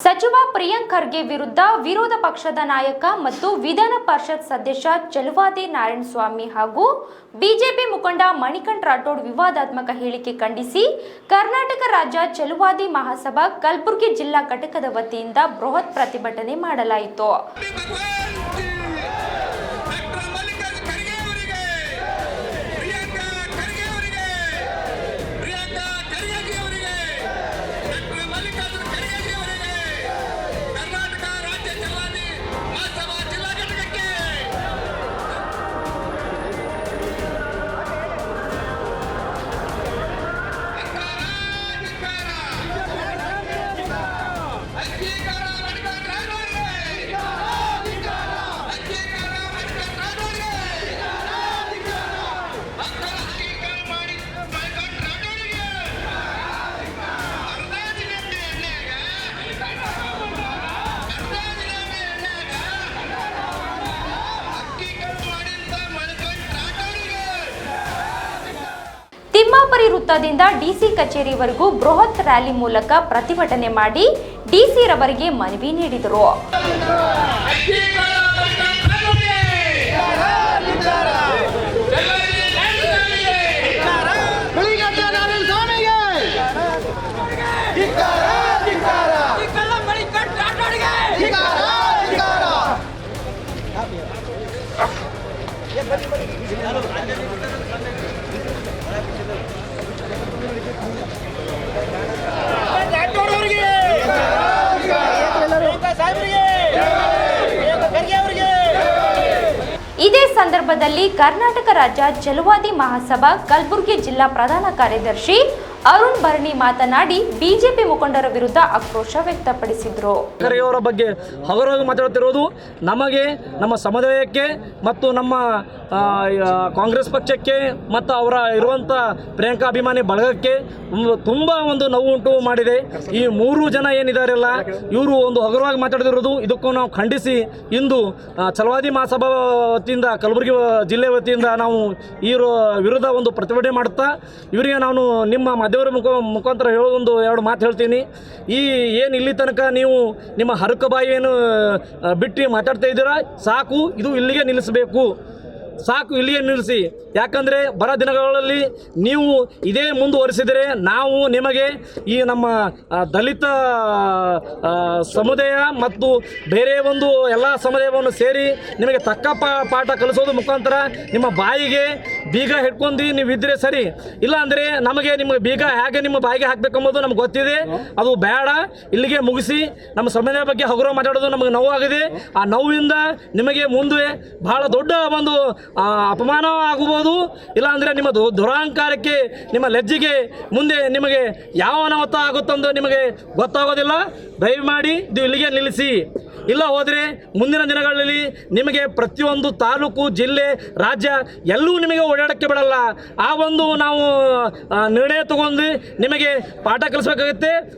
ಸಚಿವ ಪ್ರಿಯಾಂಕ್ ಖರ್ಗೆ ವಿರುದ್ಧ ವಿರೋಧ ಪಕ್ಷದ ನಾಯಕ ಮತ್ತು ವಿಧಾನ ಪರಿಷತ್ ಸದಸ್ಯ ಚಲುವಾದಿ ನಾರಾಯಣಸ್ವಾಮಿ ಹಾಗೂ ಬಿಜೆಪಿ ಮುಖಂಡ ಮಣಿಕಂಠ್ ರಾಠೋಡ್ ವಿವಾದಾತ್ಮಕ ಹೇಳಿಕೆ ಖಂಡಿಸಿ ಕರ್ನಾಟಕ ರಾಜ್ಯ ಚಲುವಾದಿ ಮಹಾಸಭಾ ಕಲಬುರಗಿ ಜಿಲ್ಲಾ ಘಟಕದ ವತಿಯಿಂದ ಬೃಹತ್ ಪ್ರತಿಭಟನೆ ಮಾಡಲಾಯಿತು. ತಿಮ್ಮಾಪುರಿ ವೃತ್ತದಿಂದ ಡಿಸಿ ಕಚೇರಿವರೆಗೂ ಬೃಹತ್ ರ್ಯಾಲಿ ಮೂಲಕ ಪ್ರತಿಭಟನೆ ಮಾಡಿ ಡಿಸಿ ರವರಿಗೆ ಮನವಿ ನೀಡಿದರು. ಸಂದರ್ಭದಲ್ಲಿ ಕರ್ನಾಟಕ ರಾಜ್ಯ ಚಲುವಾದಿ ಮಹಾಸಭಾ ಕಲಬುರಗಿ ಜಿಲ್ಲಾ ಪ್ರಧಾನ ಕಾರ್ಯದರ್ಶಿ ಅರುಣ್ ಭರಣಿ ಮಾತನಾಡಿ ಬಿಜೆಪಿ ಮುಖಂಡರ ವಿರುದ್ಧ ಆಕ್ರೋಶ ವ್ಯಕ್ತಪಡಿಸಿದ್ರು. ಅವರ ಬಗ್ಗೆ ಹಗರವಾಗಿ ಮಾತಾಡುತ್ತಿರುವುದು ನಮಗೆ, ನಮ್ಮ ಸಮುದಾಯಕ್ಕೆ ಮತ್ತು ನಮ್ಮ ಕಾಂಗ್ರೆಸ್ ಪಕ್ಷಕ್ಕೆ ಮತ್ತು ಅವರ ಇರುವಂಥ ಪ್ರಿಯಾಂಕಾ ಅಭಿಮಾನಿ ಬಳಗಕ್ಕೆ ತುಂಬ ಒಂದು ನೋವು ಉಂಟು ಮಾಡಿದೆ. ಈ ಮೂರು ಜನ ಏನಿದಾರಲ್ಲ, ಇವರು ಒಂದು ಹಗುರವಾಗಿ ಮಾತಾಡ್ತಿರೋದು ಇದಕ್ಕೂ ನಾವು ಖಂಡಿಸಿ ಇಂದು ಚಲವಾದಿ ಮಹಾಸಭಾ ವತಿಯಿಂದ, ಕಲಬುರಗಿ ಜಿಲ್ಲೆ ವತಿಯಿಂದ ನಾವು ಈ ವಿರುದ್ಧ ಒಂದು ಪ್ರತಿಭಟನೆ ಮಾಡುತ್ತಾ, ಇವರಿಗೆ ನಾನು ನಿಮ್ಮ ಮಾಧ್ಯಮರ ಮುಖ ಮುಖಾಂತರ ಹೇಳೋದೊಂದು ಎರಡು ಮಾತು ಹೇಳ್ತೀನಿ. ಈ ಏನು ಇಲ್ಲಿ ತನಕ ನೀವು ನಿಮ್ಮ ಹರಕ ಬಾಯಿಯನ್ನು ಬಿಟ್ಟು ಮಾತಾಡ್ತಾ ಇದ್ದೀರಾ? ಸಾಕು, ಇದು ಇಲ್ಲಿಗೆ ನಿಲ್ಲಿಸಬೇಕು. ಸಾಕು ಇಲ್ಲಿಯೇ ನಿಲ್ಲಿಸಿ. ಯಾಕಂದರೆ ಬರ ದಿನಗಳಲ್ಲಿ ನೀವು ಇದೇ ಮುಂದುವರಿಸಿದರೆ ನಾವು ನಿಮಗೆ ಈ ನಮ್ಮ ದಲಿತ ಸಮುದಾಯ ಮತ್ತು ಬೇರೆ ಒಂದು ಎಲ್ಲ ಸಮುದಾಯವನ್ನು ಸೇರಿ ನಿಮಗೆ ತಕ್ಕ ಪಾಠ ಕಲಿಸೋದು ಮುಖಾಂತರ ನಿಮ್ಮ ಬಾಯಿಗೆ ಬೀಗ ಹಿಡ್ಕೊಂಡು ನೀವು ಇದ್ದರೆ ಸರಿ. ಇಲ್ಲ ಅಂದರೆ ನಮಗೆ ನಿಮ್ಮ ಬೀಗ ಹೇಗೆ ನಿಮ್ಮ ಬಾಯಿಗೆ ಹಾಕಬೇಕೆಂಬುದು ನಮ್ಗೆ ಗೊತ್ತಿದೆ. ಅದು ಬೇಡ. ಇಲ್ಲಿಗೆ ಮುಗಿಸಿ. ನಮ್ಮ ಸಮುದಾಯ ಬಗ್ಗೆ ಹಗುರ ಮಾತಾಡೋದು ನಮಗೆ ನೋವಾಗಿದೆ. ಆ ನೋವಿಂದ ನಿಮಗೆ ಮುಂದೆ ಬಹಳ ದೊಡ್ಡ ಒಂದು ಅಪಮಾನ ಆಗಬಹುದು ಇಲ್ಲ ನಿಮ್ಮದು ದುರಾಹಂಕಾರಕ್ಕೆ ನಿಮ್ಮ ಲಜ್ಜಿಗೆ ಮುಂದೆ ನಿಮಗೆ ಯಾವ ಅನಾಹುತ ಆಗುತ್ತಂದು ನಿಮಗೆ ಗೊತ್ತಾಗೋದಿಲ್ಲ. ದಯಮಾಡಿ ಇದು ಇಲ್ಲಿಗೆ ನಿಲ್ಲಿಸಿ. ಇಲ್ಲ ಹೋದರೆ ಮುಂದಿನ ದಿನಗಳಲ್ಲಿ ನಿಮಗೆ ಪ್ರತಿಯೊಂದು ತಾಲೂಕು, ಜಿಲ್ಲೆ, ರಾಜ್ಯ ಎಲ್ಲೂ ನಿಮಗೆ ಓಡಾಡಕ್ಕೆ ಬಿಡಲ್ಲ. ಆ ಒಂದು ನಾವು ನಿರ್ಣಯ ತಗೊಂಡು ನಿಮಗೆ ಪಾಠ ಕಲಿಸ್ಬೇಕಾಗುತ್ತೆ.